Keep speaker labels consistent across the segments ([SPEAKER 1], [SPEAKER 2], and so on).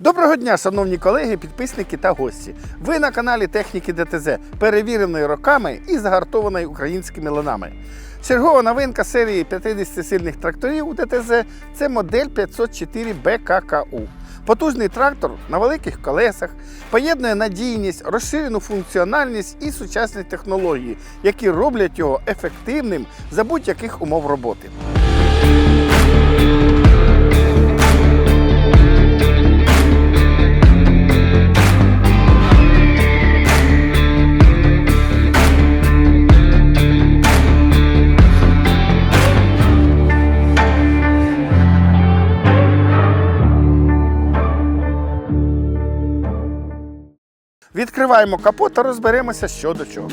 [SPEAKER 1] Доброго дня, шановні колеги, підписники та гості. Ви на каналі Техніки ДТЗ, перевіреної роками і загартованої українськими ланами. Чергова новинка серії 50 сильних тракторів у ДТЗ це модель 504 БККУ. Потужний трактор на великих колесах поєднує надійність, розширену функціональність і сучасні технології, які роблять його ефективним за будь-яких умов роботи. Відкриваємо капот та розберемося, що до чого.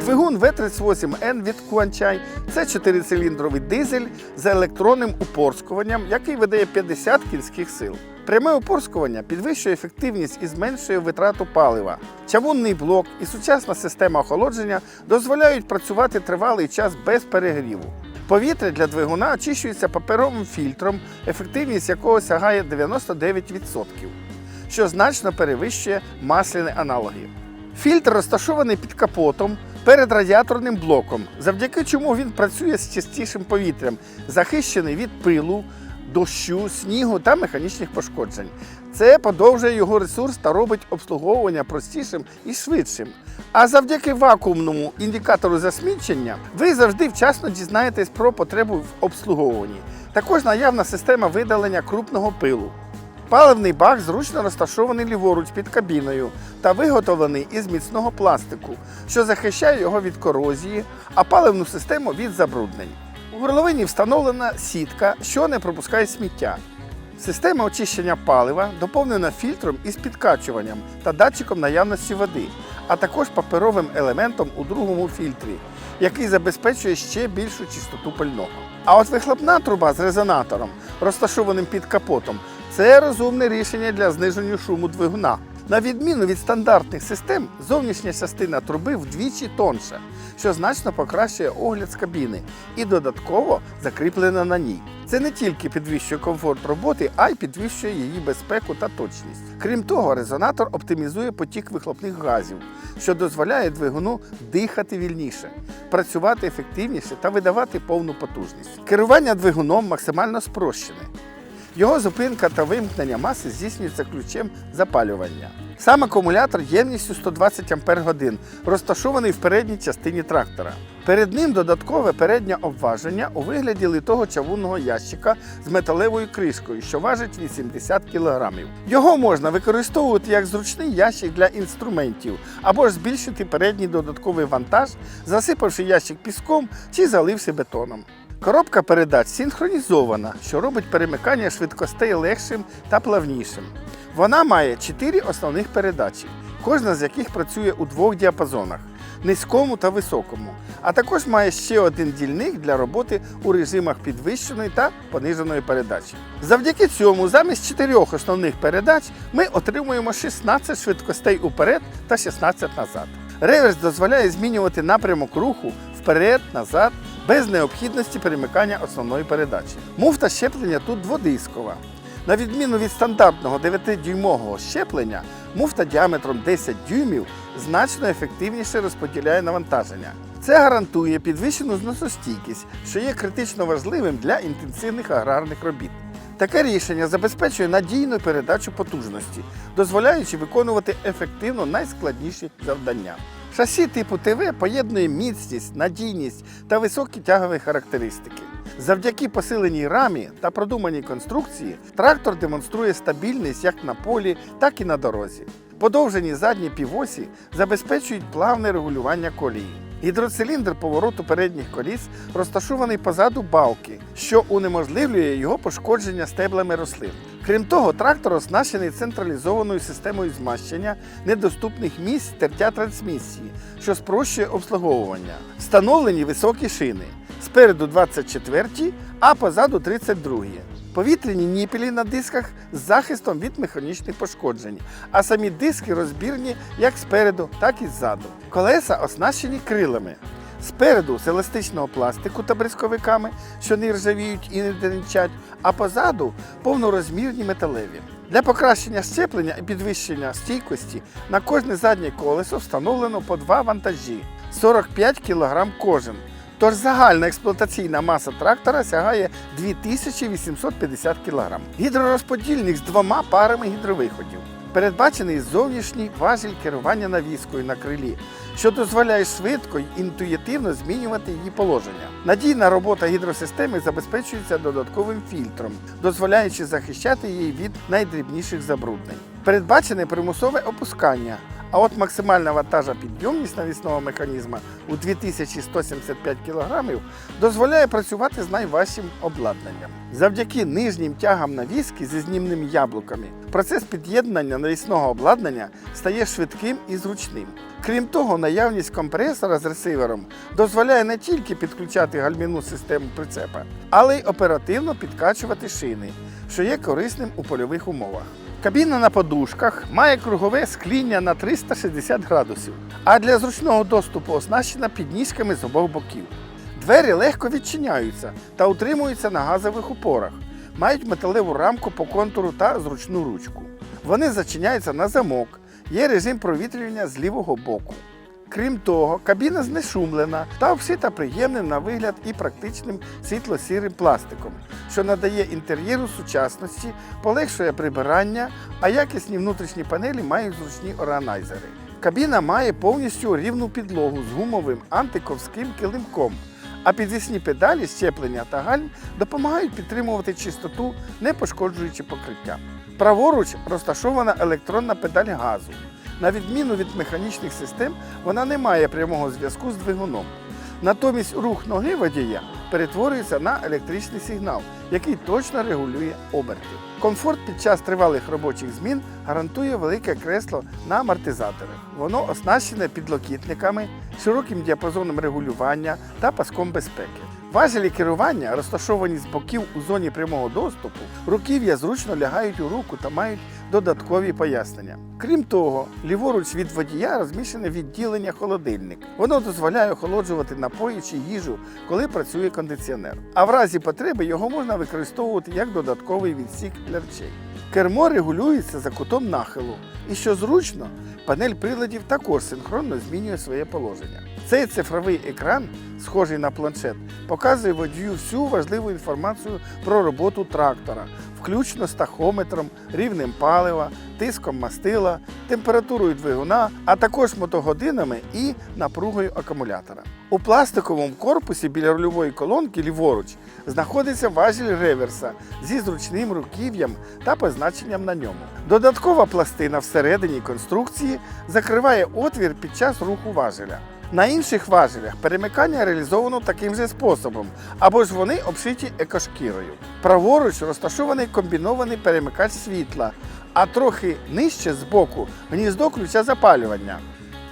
[SPEAKER 1] Двигун V38N від Куанчай це 4-циліндровий дизель з електронним упорскуванням, який видає 50 кінських сил. Пряме упорскування підвищує ефективність і зменшує витрату палива. Чавунний блок і сучасна система охолодження дозволяють працювати тривалий час без перегріву. Повітря для двигуна очищується паперовим фільтром, ефективність якого сягає 99% що значно перевищує масляні аналоги. Фільтр розташований під капотом перед радіаторним блоком, завдяки чому він працює з чистішим повітрям, захищений від пилу, дощу, снігу та механічних пошкоджень. Це подовжує його ресурс та робить обслуговування простішим і швидшим. А завдяки вакуумному індикатору засмічення ви завжди вчасно дізнаєтесь про потребу в обслуговуванні. Також наявна система видалення крупного пилу. Паливний бак зручно розташований ліворуч під кабіною та виготовлений із міцного пластику, що захищає його від корозії, а паливну систему від забруднень. У горловині встановлена сітка, що не пропускає сміття. Система очищення палива доповнена фільтром із підкачуванням та датчиком наявності води, а також паперовим елементом у другому фільтрі, який забезпечує ще більшу чистоту пального. А от вихлопна труба з резонатором, розташованим під капотом, це розумне рішення для зниження шуму двигуна. На відміну від стандартних систем, зовнішня частина труби вдвічі тонша, що значно покращує огляд з кабіни і додатково закріплена на ній. Це не тільки підвищує комфорт роботи, а й підвищує її безпеку та точність. Крім того, резонатор оптимізує потік вихлопних газів, що дозволяє двигуну дихати вільніше, працювати ефективніше та видавати повну потужність. Керування двигуном максимально спрощене. Його зупинка та вимкнення маси здійснюється ключем запалювання. Сам акумулятор ємністю 120 Ах розташований в передній частині трактора. Перед ним додаткове переднє обваження у вигляді литого чавунного ящика з металевою кришкою, що важить 80 кг. Його можна використовувати як зручний ящик для інструментів або ж збільшити передній додатковий вантаж, засипавши ящик піском чи заливши бетоном. Коробка передач синхронізована, що робить перемикання швидкостей легшим та плавнішим. Вона має 4 основних передачі, кожна з яких працює у двох діапазонах низькому та високому, а також має ще один дільник для роботи у режимах підвищеної та пониженої передачі. Завдяки цьому, замість чотирьох основних передач, ми отримуємо 16 швидкостей уперед та 16 назад. Реверс дозволяє змінювати напрямок руху вперед, назад, без необхідності перемикання основної передачі. Муфта щеплення тут дводискова. На відміну від стандартного 9-дюймового щеплення, муфта діаметром 10 дюймів значно ефективніше розподіляє навантаження. Це гарантує підвищену зносостійкість, що є критично важливим для інтенсивних аграрних робіт. Таке рішення забезпечує надійну передачу потужності, дозволяючи виконувати ефективно найскладніші завдання. Шасі типу ТВ поєднує міцність, надійність та високі тягові характеристики. Завдяки посиленій рамі та продуманій конструкції трактор демонструє стабільність як на полі, так і на дорозі. Подовжені задні півосі забезпечують плавне регулювання колії. Гідроциліндр повороту передніх коліс розташований позаду балки, що унеможливлює його пошкодження стеблами рослин. Крім того, трактор оснащений централізованою системою змащення недоступних місць тертя трансмісії, що спрощує обслуговування. Встановлені високі шини. Спереду 24, а позаду 32. Повітряні ніпелі на дисках з захистом від механічних пошкоджень, а самі диски розбірні як спереду, так і ззаду. Колеса оснащені крилами. Спереду з еластичного пластику та бризковиками, що не ржавіють і не деренчать, а позаду повнорозмірні металеві. Для покращення щеплення і підвищення стійкості на кожне заднє колесо встановлено по два вантажі 45 кг кожен. Тож загальна експлуатаційна маса трактора сягає 2850 кг. Гідророзподільник з двома парами гідровиходів. Передбачений зовнішній важіль керування навіскою на крилі, що дозволяє швидко й інтуїтивно змінювати її положення. Надійна робота гідросистеми забезпечується додатковим фільтром, дозволяючи захищати її від найдрібніших забруднень. Передбачене примусове опускання. А от максимальна вантажа підйомність навісного механізма у 2175 кг дозволяє працювати з найважчим обладнанням. Завдяки нижнім тягам навіски зі знімними яблуками процес під'єднання навісного обладнання стає швидким і зручним. Крім того, наявність компресора з ресивером дозволяє не тільки підключати гальмівну систему прицепа, але й оперативно підкачувати шини, що є корисним у польових умовах. Кабіна на подушках має кругове скління на 360 градусів, а для зручного доступу оснащена підніжками з обох боків. Двері легко відчиняються та утримуються на газових упорах, мають металеву рамку по контуру та зручну ручку. Вони зачиняються на замок, є режим провітрювання з лівого боку. Крім того, кабіна знешумлена та обшита приємним на вигляд і практичним світло-сірим пластиком, що надає інтер'єру сучасності, полегшує прибирання, а якісні внутрішні панелі мають зручні органайзери. Кабіна має повністю рівну підлогу з гумовим антиковським килимком, а підвісні педалі щеплення та гальм допомагають підтримувати чистоту, не пошкоджуючи покриття. Праворуч розташована електронна педаль газу. На відміну від механічних систем, вона не має прямого зв'язку з двигуном. Натомість рух ноги водія перетворюється на електричний сигнал, який точно регулює оберти. Комфорт під час тривалих робочих змін гарантує велике кресло на амортизаторах. Воно оснащене підлокітниками, широким діапазоном регулювання та паском безпеки. Важелі керування розташовані з боків у зоні прямого доступу, руків'я зручно лягають у руку та мають додаткові пояснення. Крім того, ліворуч від водія розміщене відділення холодильник. Воно дозволяє охолоджувати напої чи їжу, коли працює кондиціонер. А в разі потреби його можна використовувати як додатковий відсік для речей. Кермо регулюється за кутом нахилу, і що зручно, панель приладів також синхронно змінює своє положення. Цей цифровий екран, схожий на планшет, показує водію всю важливу інформацію про роботу трактора, включно з тахометром, рівнем палива, тиском мастила, температурою двигуна, а також мотогодинами і напругою акумулятора. У пластиковому корпусі біля рульової колонки ліворуч знаходиться важіль реверса зі зручним руків'ям та позначенням на ньому. Додаткова пластина всередині конструкції закриває отвір під час руху важеля. На інших важелях перемикання реалізовано таким же способом, або ж вони обшиті екошкірою. Праворуч розташований комбінований перемикач світла, а трохи нижче збоку гніздо ключа запалювання.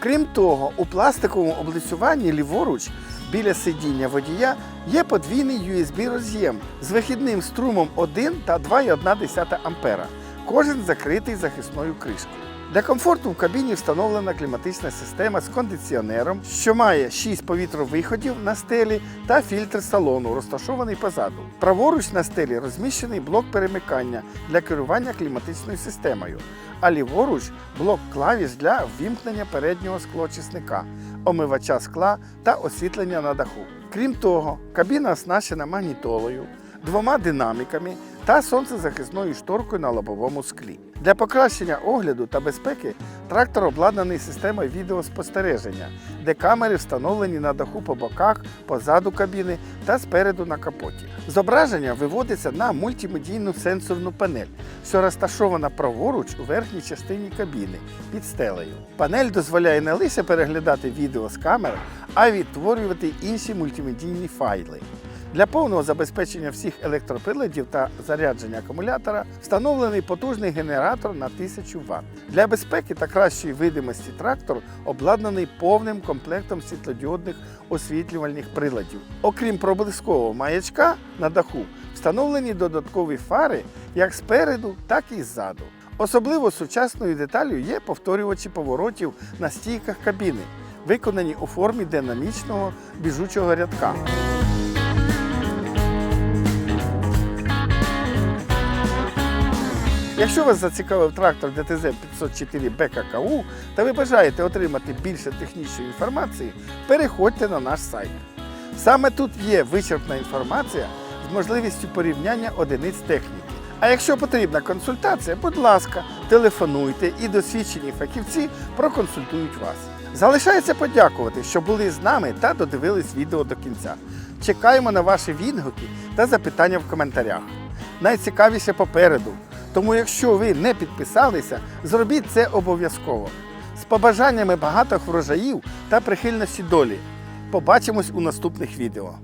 [SPEAKER 1] Крім того, у пластиковому облицюванні ліворуч біля сидіння водія є подвійний USB роз'єм з вихідним струмом 1 та 2,1 А. Кожен закритий захисною кришкою. Для комфорту в кабіні встановлена кліматична система з кондиціонером, що має 6 повітровиходів на стелі та фільтр салону, розташований позаду. Праворуч на стелі розміщений блок перемикання для керування кліматичною системою, а ліворуч блок клавіш для ввімкнення переднього склоочисника, омивача скла та освітлення на даху. Крім того, кабіна оснащена магнітолою, двома динаміками та сонцезахисною шторкою на лобовому склі. Для покращення огляду та безпеки трактор обладнаний системою відеоспостереження, де камери встановлені на даху по боках, позаду кабіни та спереду на капоті. Зображення виводиться на мультимедійну сенсорну панель, що розташована праворуч у верхній частині кабіни під стелею. Панель дозволяє не лише переглядати відео з камер, а й відтворювати інші мультимедійні файли. Для повного забезпечення всіх електроприладів та зарядження акумулятора встановлений потужний генератор на 1000 Вт. Для безпеки та кращої видимості трактор обладнаний повним комплектом світлодіодних освітлювальних приладів. Окрім проблискового маячка на даху, встановлені додаткові фари як спереду, так і ззаду. Особливо сучасною деталлю є повторювачі поворотів на стійках кабіни, виконані у формі динамічного біжучого рядка. Якщо вас зацікавив трактор ДТЗ 504 БККУ та ви бажаєте отримати більше технічної інформації, переходьте на наш сайт. Саме тут є вичерпна інформація з можливістю порівняння одиниць техніки. А якщо потрібна консультація, будь ласка, телефонуйте і досвідчені фахівці проконсультують вас. Залишається подякувати, що були з нами та додивились відео до кінця. Чекаємо на ваші відгуки та запитання в коментарях. Найцікавіше попереду. Тому, якщо ви не підписалися, зробіть це обов'язково. З побажаннями багатих врожаїв та прихильності долі. Побачимось у наступних відео.